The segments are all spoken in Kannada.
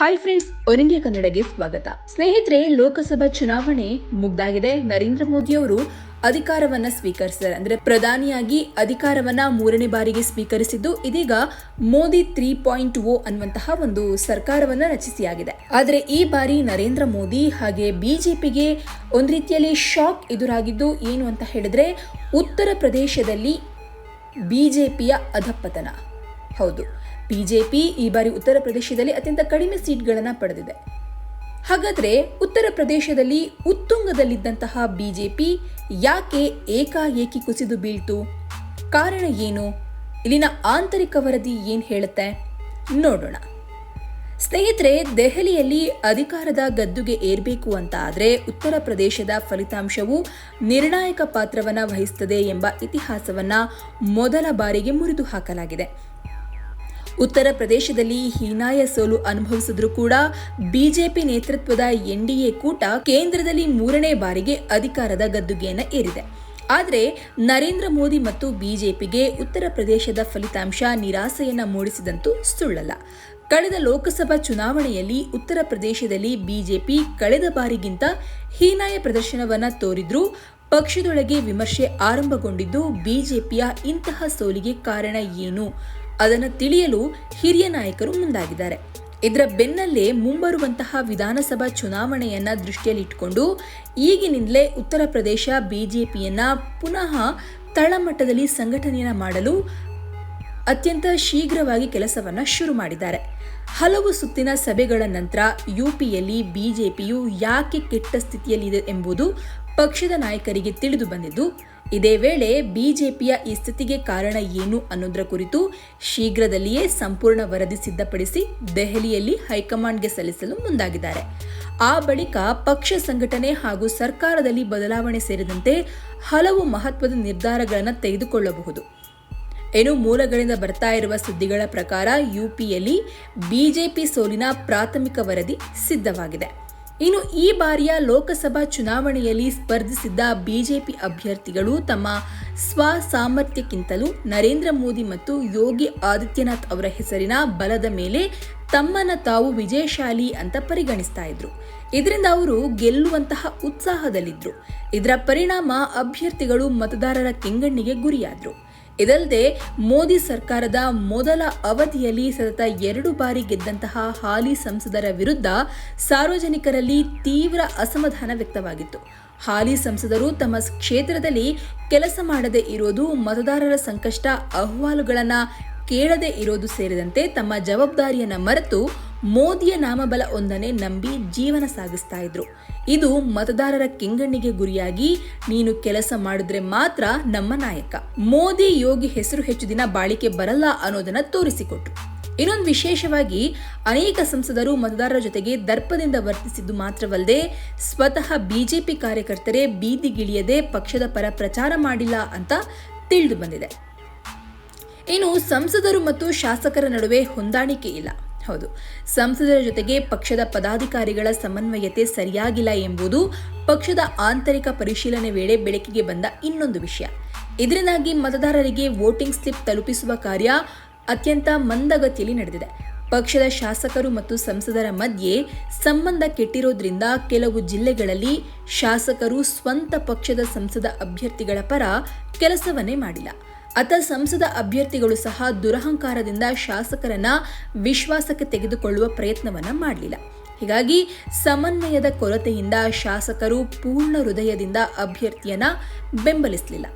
ಹಾಯ್ ಫ್ರೆಂಡ್ಸ್ ಒನ್ ಇಂಡಿಯಾ ಕನ್ನಡಗೆ ಸ್ವಾಗತ. ಸ್ನೇಹಿತರೆ, ಲೋಕಸಭಾ ಚುನಾವಣೆ ಮುಗ್ದಾಗಿದೆ. ನರೇಂದ್ರ ಮೋದಿ ಅವರು ಅಧಿಕಾರವನ್ನ ಸ್ವೀಕರಿಸಿದ್ದಾರೆ. ಅಂದ್ರೆ ಪ್ರಧಾನಿಯಾಗಿ ಅಧಿಕಾರವನ್ನ ಮೂರನೇ ಬಾರಿಗೆ ಸ್ವೀಕರಿಸಿದ್ದು, ಇದೀಗ ಮೋದಿ ತ್ರೀ ಪಾಯಿಂಟ್ ಓ ಅನ್ನುವಂತಹ ಒಂದು ಸರ್ಕಾರವನ್ನ ರಚಿಸಿಯಾಗಿದೆ. ಆದರೆ ಈ ಬಾರಿ ನರೇಂದ್ರ ಮೋದಿ ಹಾಗೆ ಬಿಜೆಪಿಗೆ ಒಂದ್ ರೀತಿಯಲ್ಲಿ ಶಾಕ್ ಎದುರಾಗಿದ್ದು ಏನು ಅಂತ ಹೇಳಿದ್ರೆ, ಉತ್ತರ ಪ್ರದೇಶದಲ್ಲಿ ಬಿಜೆಪಿಯ ಅಧಪತನ. ಹೌದು. ಬಿಜೆಪಿ ಈ ಬಾರಿ ಉತ್ತರ ಪ್ರದೇಶದಲ್ಲಿ ಅತ್ಯಂತ ಕಡಿಮೆ ಸೀಟ್ಗಳನ್ನು ಪಡೆದಿದೆ. ಹಾಗಾದರೆ ಉತ್ತರ ಪ್ರದೇಶದಲ್ಲಿ ಉತ್ತುಂಗದಲ್ಲಿದ್ದಂತಹ ಬಿಜೆಪಿ ಯಾಕೆ ಏಕಾಏಕಿ ಕುಸಿದು ಬೀಳ್ತು? ಕಾರಣ ಏನು? ಇಲ್ಲಿನ ಆಂತರಿಕ ವರದಿ ಏನು ಹೇಳುತ್ತೆ? ನೋಡೋಣ. ಸ್ನೇಹಿತರೆ, ದೆಹಲಿಯಲ್ಲಿ ಅಧಿಕಾರದ ಗದ್ದುಗೆ ಏರ್ಬೇಕು ಅಂತ ಆದರೆ ಉತ್ತರ ಪ್ರದೇಶದ ಫಲಿತಾಂಶವು ನಿರ್ಣಾಯಕ ಪಾತ್ರವನ್ನು ವಹಿಸುತ್ತದೆ ಎಂಬ ಇತಿಹಾಸವನ್ನು ಮೊದಲ ಬಾರಿಗೆ ಮುರಿದು ಹಾಕಲಾಗಿದೆ ಉತ್ತರ ಪ್ರದೇಶದಲ್ಲಿ ಹೀನಾಯ ಸೋಲು ಅನುಭವಿಸಿದ್ರೂ ಕೂಡ ಬಿಜೆಪಿ ನೇತೃತ್ವದ ಎನ್ಡಿಎ ಕೂಟ ಕೇಂದ್ರದಲ್ಲಿ ಮೂರನೇ ಬಾರಿಗೆ ಅಧಿಕಾರದ ಗದ್ದುಗೆಯನ್ನು ಏರಿದೆ. ಆದರೆ ನರೇಂದ್ರ ಮೋದಿ ಮತ್ತು ಬಿಜೆಪಿಗೆ ಉತ್ತರ ಪ್ರದೇಶದ ಫಲಿತಾಂಶ ನಿರಾಸೆಯನ್ನು ಮೂಡಿಸಿದಂತೂ ಸುಳ್ಳಲ್ಲ. ಕಳೆದ ಲೋಕಸಭಾ ಚುನಾವಣೆಯಲ್ಲಿ ಉತ್ತರ ಪ್ರದೇಶದಲ್ಲಿ ಬಿಜೆಪಿ ಕಳೆದ ಬಾರಿಗಿಂತ ಹೀನಾಯ ಪ್ರದರ್ಶನವನ್ನು ತೋರಿದ್ರೂ ಪಕ್ಷದೊಳಗೆ ವಿಮರ್ಶೆ ಆರಂಭಗೊಂಡಿದ್ದು ಬಿಜೆಪಿಯ ಇಂತಹ ಸೋಲಿಗೆ ಕಾರಣ ಏನು ಅದನ್ನು ತಿಳಿಯಲು ಹಿರಿಯ ನಾಯಕರು ಮುಂದಾಗಿದ್ದಾರೆ. ಇದರ ಬೆನ್ನಲ್ಲೇ ಮುಂಬರುವಂತಹ ವಿಧಾನಸಭಾ ಚುನಾವಣೆಯನ್ನ ದೃಷ್ಟಿಯಲ್ಲಿಟ್ಟುಕೊಂಡು ಈಗಿನಿಂದಲೇ ಉತ್ತರ ಪ್ರದೇಶ ಬಿಜೆಪಿಯನ್ನ ಪುನಃ ತಳಮಟ್ಟದಲ್ಲಿ ಸಂಘಟನೆಯನ್ನು ಮಾಡಲು ಅತ್ಯಂತ ಶೀಘ್ರವಾಗಿ ಕೆಲಸವನ್ನ ಶುರು ಮಾಡಿದ್ದಾರೆ. ಹಲವು ಸುತ್ತಿನ ಸಭೆಗಳ ನಂತರ ಯುಪಿಯಲ್ಲಿ ಬಿಜೆಪಿಯು ಯಾಕೆ ಕೆಟ್ಟ ಸ್ಥಿತಿಯಲ್ಲಿದೆ ಎಂಬುದು ಪಕ್ಷದ ನಾಯಕರಿಗೆ ತಿಳಿದು ಬಂದಿದ್ದು ಇದೇ ವೇಳೆ ಬಿಜೆಪಿಯ ಈ ಸ್ಥಿತಿಗೆ ಕಾರಣ ಏನು ಅನ್ನೋದರ ಕುರಿತು ಶೀಘ್ರದಲ್ಲಿಯೇ ಸಂಪೂರ್ಣ ವರದಿ ಸಿದ್ಧಪಡಿಸಿ ದೆಹಲಿಯಲ್ಲಿ ಹೈಕಮಾಂಡ್ಗೆ ಸಲ್ಲಿಸಲು ಮುಂದಾಗಿದ್ದಾರೆ. ಆ ಬಳಿಕ ಪಕ್ಷ ಸಂಘಟನೆ ಹಾಗೂ ಸರ್ಕಾರದಲ್ಲಿ ಬದಲಾವಣೆ ಸೇರಿದಂತೆ ಹಲವು ಮಹತ್ವದ ನಿರ್ಧಾರಗಳನ್ನು ತೆಗೆದುಕೊಳ್ಳಬಹುದು. ಏನು ಮೂಲಗಳಿಂದ ಬರ್ತಾ ಇರುವ ಸುದ್ದಿಗಳ ಪ್ರಕಾರ ಯುಪಿಯಲ್ಲಿ ಬಿಜೆಪಿ ಸೋಲಿನ ಪ್ರಾಥಮಿಕ ವರದಿ ಸಿದ್ಧವಾಗಿದೆ. ಇನ್ನು ಈ ಬಾರಿಯ ಲೋಕಸಭಾ ಚುನಾವಣೆಯಲ್ಲಿ ಸ್ಪರ್ಧಿಸಿದ್ದ ಬಿಜೆಪಿ ಅಭ್ಯರ್ಥಿಗಳು ತಮ್ಮ ಸ್ವ ಸಾಮರ್ಥ್ಯಕ್ಕಿಂತಲೂ ನರೇಂದ್ರ ಮೋದಿ ಮತ್ತು ಯೋಗಿ ಆದಿತ್ಯನಾಥ್ ಅವರ ಹೆಸರಿನ ಬಲದ ಮೇಲೆ ತಮ್ಮನ್ನ ತಾವು ವಿಜಯಶಾಲಿ ಅಂತ ಪರಿಗಣಿಸ್ತಾ ಇದ್ರು. ಇದರಿಂದ ಅವರು ಗೆಲ್ಲುವಂತಹ ಉತ್ಸಾಹದಲ್ಲಿದ್ದರು ಇದರ ಪರಿಣಾಮ ಅಭ್ಯರ್ಥಿಗಳು ಮತದಾರರ ಕೆಂಗಣ್ಣಿಗೆ ಗುರಿಯಾದ್ರು. ಇದಲ್ಲದೆ ಮೋದಿ ಸರ್ಕಾರದ ಮೊದಲ ಅವಧಿಯಲ್ಲಿ ಸತತ ಎರಡು ಬಾರಿ ಗೆದ್ದಂತಹ ಹಾಲಿ ಸಂಸದರ ವಿರುದ್ಧ ಸಾರ್ವಜನಿಕರಲ್ಲಿ ತೀವ್ರ ಅಸಮಾಧಾನ ವ್ಯಕ್ತವಾಗಿತ್ತು. ಹಾಲಿ ಸಂಸದರು ತಮ್ಮ ಕ್ಷೇತ್ರದಲ್ಲಿ ಕೆಲಸ ಮಾಡದೇ ಇರೋದು, ಮತದಾರರ ಸಂಕಷ್ಟ, ಅಹವಾಲುಗಳನ್ನು ಕೇಳದೆ ಇರೋದು ಸೇರಿದಂತೆ ತಮ್ಮ ಜವಾಬ್ದಾರಿಯನ್ನು ಮರೆತು ಮೋದಿಯ ನಾಮಬಲ ಒಂದನ್ನೇ ನಂಬಿ ಜೀವನ ಸಾಗಿಸ್ತಾ ಇದ್ರು. ಇದು ಮತದಾರರ ಕೆಂಗಣ್ಣಿಗೆ ಗುರಿಯಾಗಿ ನೀನು ಕೆಲಸ ಮಾಡಿದ್ರೆ ಮಾತ್ರ ನಮ್ಮ ನಾಯಕ. ಮೋದಿ ಯೋಗಿ ಹೆಸರು ಹೆಚ್ಚು ದಿನ ಬಾಳಿಕೆ ಬರಲ್ಲ ಅನ್ನೋದನ್ನ ತೋರಿಸಿಕೊಟ್ರು. ಇನ್ನೊಂದು ವಿಶೇಷವಾಗಿ ಅನೇಕ ಸಂಸದರು ಮತದಾರರ ಜೊತೆಗೆ ದರ್ಪದಿಂದ ವರ್ತಿಸಿದ್ದು ಮಾತ್ರವಲ್ಲದೆ ಸ್ವತಃ ಬಿಜೆಪಿ ಕಾರ್ಯಕರ್ತರೇ ಬೀದಿಗಿಳಿಯದೆ ಪಕ್ಷದ ಪರ ಪ್ರಚಾರ ಮಾಡಿಲ್ಲ ಅಂತ ತಿಳಿದು ಬಂದಿದೆ. ಇನ್ನು ಸಂಸದರು ಮತ್ತು ಶಾಸಕರ ನಡುವೆ ಹೊಂದಾಣಿಕೆ ಇಲ್ಲ. ಹೌದು. ಸಂಸದರ ಜೊತೆಗೆ ಪಕ್ಷದ ಪದಾಧಿಕಾರಿಗಳ ಸಮನ್ವಯತೆ ಸರಿಯಾಗಿಲ್ಲ ಎಂಬುದು ಪಕ್ಷದ ಆಂತರಿಕ ಪರಿಶೀಲನೆ ವೇಳೆ ಬೆಳಕಿಗೆ ಬಂದ ಇನ್ನೊಂದು ವಿಷಯ. ಇದರಿಂದಾಗಿ ಮತದಾರರಿಗೆ ವೋಟಿಂಗ್ ಸ್ಲಿಪ್ ತಲುಪಿಸುವ ಕಾರ್ಯ ಅತ್ಯಂತ ಮಂದಗತಿಯಲ್ಲಿ ನಡೆದಿದೆ. ಪಕ್ಷದ ಶಾಸಕರು ಮತ್ತು ಸಂಸದರ ಮಧ್ಯೆ ಸಂಬಂಧ ಕೆಟ್ಟಿರೋದ್ರಿಂದ ಕೆಲವು ಜಿಲ್ಲೆಗಳಲ್ಲಿ ಶಾಸಕರು ಸ್ವಂತ ಪಕ್ಷದ ಸಂಸದ ಅಭ್ಯರ್ಥಿಗಳ ಪರ ಕೆಲಸವನ್ನೇ ಮಾಡಿಲ್ಲ. ಅತ ಸಂಸದ ಅಭ್ಯರ್ಥಿಗಳು ಸಹ ದುರಹಂಕಾರದಿಂದ ಶಾಸಕರನ್ನ ವಿಶ್ವಾಸಕ್ಕೆ ತೆಗೆದುಕೊಳ್ಳುವ ಪ್ರಯತ್ನವನ್ನ ಮಾಡಲಿಲ್ಲ. ಹೀಗಾಗಿ ಸಮನ್ವಯದ ಕೊರತೆಯಿಂದ ಶಾಸಕರು ಪೂರ್ಣ ಹೃದಯದಿಂದ ಅಭ್ಯರ್ಥಿಯನ್ನ ಬೆಂಬಲಿಸಲಿಲ್ಲ.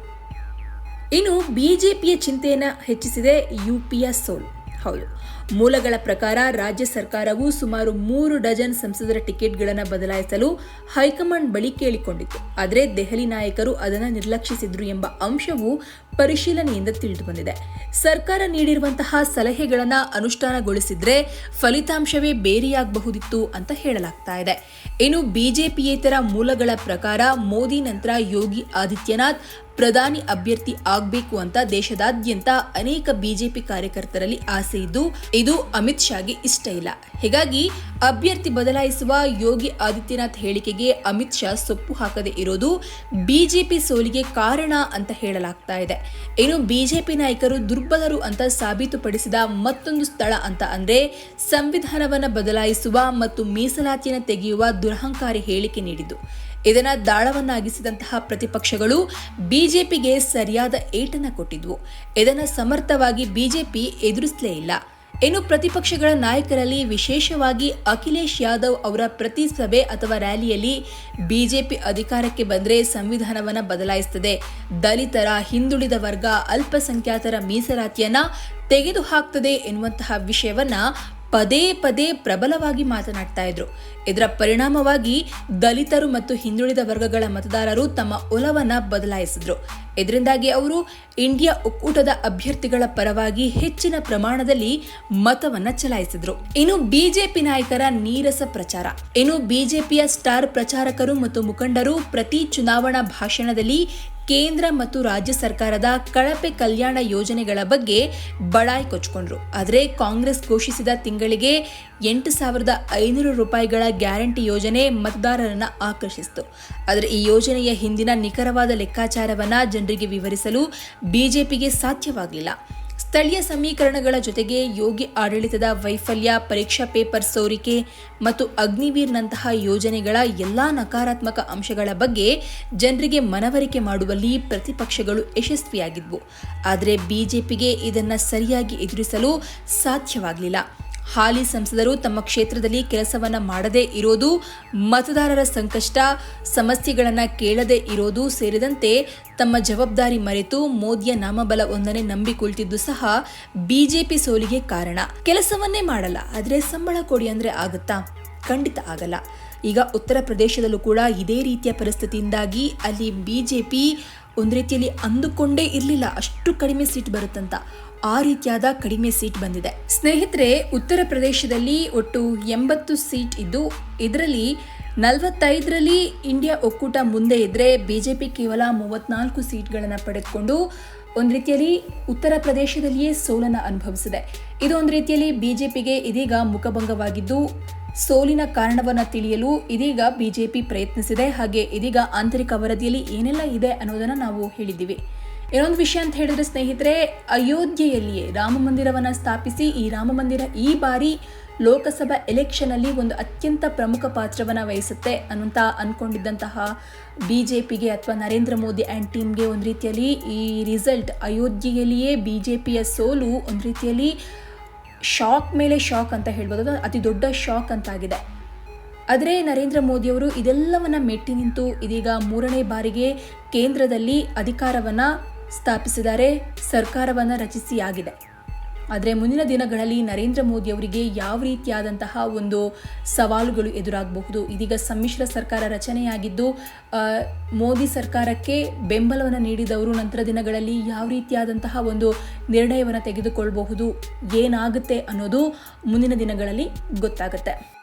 ಇನ್ನು ಬಿಜೆಪಿಯ ಚಿಂತೆಯನ್ನು ಹೆಚ್ಚಿಸಿದೆ ಯುಪಿಯ ಸೋಲು. ಹೌದು, ಮೂಲಗಳ ಪ್ರಕಾರ ರಾಜ್ಯ ಸರ್ಕಾರವು ಸುಮಾರು ಮೂರು ಡಜನ್ ಸಂಸದರ ಟಿಕೆಟ್ಗಳನ್ನು ಬದಲಾಯಿಸಲು ಹೈಕಮಾಂಡ್ ಬಳಿ ಕೇಳಿಕೊಂಡಿತ್ತು. ಆದರೆ ದೆಹಲಿ ನಾಯಕರು ಅದನ್ನು ನಿರ್ಲಕ್ಷಿಸಿದ್ರು ಎಂಬ ಅಂಶವು ಪರಿಶೀಲನೆಯಿಂದ ತಿಳಿದು ಬಂದಿದೆ ಸರ್ಕಾರ ನೀಡಿರುವಂತಹ ಸಲಹೆಗಳನ್ನು ಅನುಷ್ಠಾನಗೊಳಿಸಿದ್ರೆ ಫಲಿತಾಂಶವೇ ಬೇರೆಯಾಗಬಹುದಿತ್ತು ಅಂತ ಹೇಳಲಾಗ್ತಾ ಇದೆ. ಇನ್ನು ಬಿಜೆಪಿಯೇತರ ಮೂಲಗಳ ಪ್ರಕಾರ ಮೋದಿ ನಂತರ ಯೋಗಿ ಆದಿತ್ಯನಾಥ್ ಪ್ರಧಾನಿ ಅಭ್ಯರ್ಥಿ ಆಗಬೇಕು ಅಂತ ದೇಶದಾದ್ಯಂತ ಅನೇಕ ಬಿಜೆಪಿ ಕಾರ್ಯಕರ್ತರಲ್ಲಿ ಆಸೆ ಇದ್ದು, ಇದು ಅಮಿತ್ ಶಾಗೆ ಇಷ್ಟ ಇಲ್ಲ. ಹೀಗಾಗಿ ಅಭ್ಯರ್ಥಿ ಬದಲಾಯಿಸುವ ಯೋಗಿ ಆದಿತ್ಯನಾಥ್ ಹೇಳಿಕೆಗೆ ಅಮಿತ್ ಶಾ ಸೊಪ್ಪು ಹಾಕದೇ ಇರೋದು ಬಿಜೆಪಿ ಸೋಲಿಗೆ ಕಾರಣ ಅಂತ ಹೇಳಲಾಗ್ತಾ ಇದೆ. ಇನ್ನು ಬಿಜೆಪಿ ನಾಯಕರು ದುರ್ಬಲರು ಅಂತ ಸಾಬೀತುಪಡಿಸಿದ ಮತ್ತೊಂದು ಸ್ಥಳ ಅಂತ ಅಂದ್ರೆ ಸಂವಿಧಾನವನ್ನು ಬದಲಾಯಿಸುವ ಮತ್ತು ಮೀಸಲಾತಿಯನ್ನು ತೆಗೆಯುವ ದುರಹಂಕಾರಿ ಹೇಳಿಕೆ ನೀಡಿದ್ದು. ಇದನ್ನ ದಾಳವನ್ನಾಗಿಸಿದಂತಹ ಪ್ರತಿಪಕ್ಷಗಳು ಬಿಜೆಪಿಗೆ ಸರಿಯಾದ ಏಟನ್ನ ಕೊಟ್ಟಿದ್ವು. ಇದನ್ನು ಸಮರ್ಥವಾಗಿ ಬಿಜೆಪಿ ಎದುರಿಸಲೇ ಇಲ್ಲ. ಇನ್ನು ಪ್ರತಿಪಕ್ಷಗಳ ನಾಯಕರಲ್ಲಿ ವಿಶೇಷವಾಗಿ ಅಖಿಲೇಶ್ ಯಾದವ್ ಅವರ ಪ್ರತಿ ಸಭೆ ಅಥವಾ ರ್ಯಾಲಿಯಲ್ಲಿ ಬಿಜೆಪಿ ಅಧಿಕಾರಕ್ಕೆ ಬಂದರೆ ಸಂವಿಧಾನವನ್ನು ಬದಲಾಯಿಸುತ್ತದೆ ದಲಿತರ, ಹಿಂದುಳಿದ ವರ್ಗ, ಅಲ್ಪಸಂಖ್ಯಾತರ ಮೀಸಲಾತಿಯನ್ನ ತೆಗೆದುಹಾಕ್ತದೆ ಎನ್ನುವಂತಹ ವಿಷಯವನ್ನ ಪದೇ ಪದೇ ಪ್ರಬಲವಾಗಿ ಮಾತನಾಡ್ತಾ ಇದ್ರು. ಇದರ ಪರಿಣಾಮವಾಗಿ ದಲಿತರು ಮತ್ತು ಹಿಂದುಳಿದ ವರ್ಗಗಳ ಮತದಾರರು ತಮ್ಮ ಒಲವನ್ನ ಬದಲಾಯಿಸಿದ್ರು. ಇದರಿಂದಾಗಿ ಅವರು ಇಂಡಿಯಾ ಒಕ್ಕೂಟದ ಅಭ್ಯರ್ಥಿಗಳ ಪರವಾಗಿ ಹೆಚ್ಚಿನ ಪ್ರಮಾಣದಲ್ಲಿ ಮತವನ್ನ ಚಲಾಯಿಸಿದ್ರು. ಇನ್ನು ಬಿಜೆಪಿ ನಾಯಕರ ನೀರಸ ಪ್ರಚಾರ. ಇನ್ನು ಬಿಜೆಪಿಯ ಸ್ಟಾರ್ ಪ್ರಚಾರಕರು ಮತ್ತು ಮುಖಂಡರು ಪ್ರತಿ ಚುನಾವಣಾ ಭಾಷಣದಲ್ಲಿ ಕೇಂದ್ರ ಮತ್ತು ರಾಜ್ಯ ಸರ್ಕಾರದ ಕಳಪೆ ಕಲ್ಯಾಣ ಯೋಜನೆಗಳ ಬಗ್ಗೆ ಬಡಾಯಿ ಕೊಚ್ಕೊಂಡ್ರು ಆದರೆ ಕಾಂಗ್ರೆಸ್ ಘೋಷಿಸಿದ ತಿಂಗಳಿಗೆ ಎಂಟು ಸಾವಿರದ ಐನೂರು ರೂಪಾಯಿಗಳ ಗ್ಯಾರಂಟಿ ಯೋಜನೆ ಮತದಾರರನ್ನು ಆಕರ್ಷಿಸಿತು. ಆದರೆ ಈ ಯೋಜನೆಯ ಹಿಂದಿನ ನಿಖರವಾದ ಲೆಕ್ಕಾಚಾರವನ್ನು ಜನರಿಗೆ ವಿವರಿಸಲು ಬಿಜೆಪಿಗೆ ಸಾಧ್ಯವಾಗಲಿಲ್ಲ. ಸ್ಥಳೀಯ ಸಮೀಕರಣಗಳ ಜೊತೆಗೆ ಯೋಗಿ ಆಡಳಿತದ ವೈಫಲ್ಯ, ಪರೀಕ್ಷಾ ಪೇಪರ್ ಸೋರಿಕೆ ಮತ್ತು ಅಗ್ನಿವೀರ್ನಂತಹ ಯೋಜನೆಗಳ ಎಲ್ಲಾ ನಕಾರಾತ್ಮಕ ಅಂಶಗಳ ಬಗ್ಗೆ ಜನರಿಗೆ ಮನವರಿಕೆ ಮಾಡುವಲ್ಲಿ ಪ್ರತಿಪಕ್ಷಗಳು ಯಶಸ್ವಿಯಾಗಿದ್ವು. ಆದರೆ ಬಿಜೆಪಿಗೆ ಇದನ್ನು ಸರಿಯಾಗಿ ಎದುರಿಸಲು ಸಾಧ್ಯವಾಗಲಿಲ್ಲ. ಹಾಲಿ ಸಂಸದರು ತಮ್ಮ ಕ್ಷೇತ್ರದಲ್ಲಿ ಕೆಲಸವನ್ನು ಮಾಡದೇ ಇರೋದು, ಮತದಾರರ ಸಂಕಷ್ಟ, ಸಮಸ್ಯೆಗಳನ್ನು ಕೇಳದೇ ಇರೋದು ಸೇರಿದಂತೆ ತಮ್ಮ ಜವಾಬ್ದಾರಿ ಮರೆತು ಮೋದಿಯ ನಾಮಬಲ ಒಂದನೆ ನಂಬಿ ಕುಳಿತಿದ್ದು ಸಹ ಬಿಜೆಪಿ ಸೋಲಿಗೆ ಕಾರಣ. ಕೆಲಸವನ್ನೇ ಮಾಡಲ್ಲ, ಆದರೆ ಸಂಬಳ ಕೊಡಿ ಅಂದರೆ ಆಗುತ್ತಾ? ಖಂಡಿತ ಆಗಲ್ಲ. ಈಗ ಉತ್ತರ ಪ್ರದೇಶದಲ್ಲೂ ಕೂಡ ಇದೇ ರೀತಿಯ ಪರಿಸ್ಥಿತಿಯಿಂದಾಗಿ ಅಲ್ಲಿ ಬಿಜೆಪಿ ಒಂದು ರೀತಿಯಲ್ಲಿ ಅಂದುಕೊಂಡೇ ಇರಲಿಲ್ಲ, ಅಷ್ಟು ಕಡಿಮೆ ಸೀಟ್ ಬರುತ್ತಂತ. ಆ ರೀತಿಯಾದ ಕಡಿಮೆ ಸೀಟ್ ಬಂದಿದೆ. ಸ್ನೇಹಿತರೆ, ಉತ್ತರ ಪ್ರದೇಶದಲ್ಲಿ ಒಟ್ಟು ಎಂಬತ್ತು ಸೀಟ್ ಇದ್ದು, ಇದರಲ್ಲಿ ನಲವತ್ತೈದರಲ್ಲಿ ಇಂಡಿಯಾ ಒಕ್ಕೂಟ ಮುಂದೆ ಇದ್ದರೆ ಬಿಜೆಪಿ ಕೇವಲ ಮೂವತ್ನಾಲ್ಕು ಸೀಟ್ಗಳನ್ನು ಪಡೆದುಕೊಂಡು ಒಂದು ರೀತಿಯಲ್ಲಿ ಉತ್ತರ ಪ್ರದೇಶದಲ್ಲಿಯೇ ಸೋಲನ್ನು ಅನುಭವಿಸಿದೆ. ಇದು ಒಂದು ರೀತಿಯಲ್ಲಿ ಬಿಜೆಪಿಗೆ ಇದೀಗ ಮುಖಭಂಗವಾಗಿದ್ದು, ಸೋಲಿನ ಕಾರಣವನ್ನು ತಿಳಿಯಲು ಇದೀಗ ಬಿಜೆಪಿ ಪ್ರಯತ್ನಿಸಿದೆ. ಹಾಗೆ ಇದೀಗ ಆಂತರಿಕ ವರದಿಯಲ್ಲಿ ಏನೆಲ್ಲ ಇದೆ ಅನ್ನೋದನ್ನು ನಾವು ಹೇಳಿದ್ದೀವಿ. ಇನ್ನೊಂದು ವಿಷಯ ಅಂತ ಹೇಳಿದ್ರೆ ಸ್ನೇಹಿತರೆ, ಅಯೋಧ್ಯೆಯಲ್ಲಿಯೇ ರಾಮ ಮಂದಿರವನ್ನು ಸ್ಥಾಪಿಸಿ ಈ ರಾಮ ಮಂದಿರ ಈ ಬಾರಿ ಲೋಕಸಭಾ ಎಲೆಕ್ಷನ್ ಅಲ್ಲಿ ಒಂದು ಅತ್ಯಂತ ಪ್ರಮುಖ ಪಾತ್ರವನ್ನು ವಹಿಸುತ್ತೆ ಅನ್ನುವಂತ ಅಂದ್ಕೊಂಡಿದ್ದಂತಹ ಬಿ ಜೆ ಪಿಗೆ ಅಥವಾ ನರೇಂದ್ರ ಮೋದಿ ಆ್ಯಂಡ್ ಟೀಮ್ಗೆ ಒಂದು ರೀತಿಯಲ್ಲಿ ಈ ರಿಸಲ್ಟ್ ಅಯೋಧ್ಯೆಯಲ್ಲಿಯೇ ಬಿ ಜೆ ಪಿಯ ಸೋಲು ಒಂದು ರೀತಿಯಲ್ಲಿ ಶಾಕ್ ಮೇಲೆ ಶಾಕ್ ಅಂತ ಹೇಳ್ಬೋದು. ಅತಿ ದೊಡ್ಡ ಶಾಕ್ ಅಂತಾಗಿದೆ. ಆದರೆ ನರೇಂದ್ರ ಮೋದಿಯವರು ಇದೆಲ್ಲವನ್ನು ಮೆಟ್ಟಿ ನಿಂತು ಇದೀಗ ಮೂರನೇ ಬಾರಿಗೆ ಕೇಂದ್ರದಲ್ಲಿ ಅಧಿಕಾರವನ್ನು ಸ್ಥಾಪಿಸಿದ್ದಾರೆ ಸರ್ಕಾರವನ್ನು ರಚಿಸಿ ಆಗಿದೆ ಆದರೆ ಮುಂದಿನ ದಿನಗಳಲ್ಲಿ ನರೇಂದ್ರ ಮೋದಿ ಅವರಿಗೆ ಯಾವ ರೀತಿಯಾದಂತಹ ಒಂದು ಸವಾಲುಗಳು ಎದುರಾಗಬಹುದು? ಇದೀಗ ಸಮ್ಮಿಶ್ರ ಸರ್ಕಾರ ರಚನೆಯಾಗಿದ್ದು ಮೋದಿ ಸರ್ಕಾರಕ್ಕೆ ಬೆಂಬಲವನ್ನು ನೀಡಿದವರು ನಂತರ ದಿನಗಳಲ್ಲಿ ಯಾವ ರೀತಿಯಾದಂತಹ ಒಂದು ನಿರ್ಣಯವನ್ನು ತೆಗೆದುಕೊಳ್ಳಬಹುದು ಏನಾಗುತ್ತೆ ಅನ್ನೋದು ಮುಂದಿನ ದಿನಗಳಲ್ಲಿ ಗೊತ್ತಾಗುತ್ತೆ.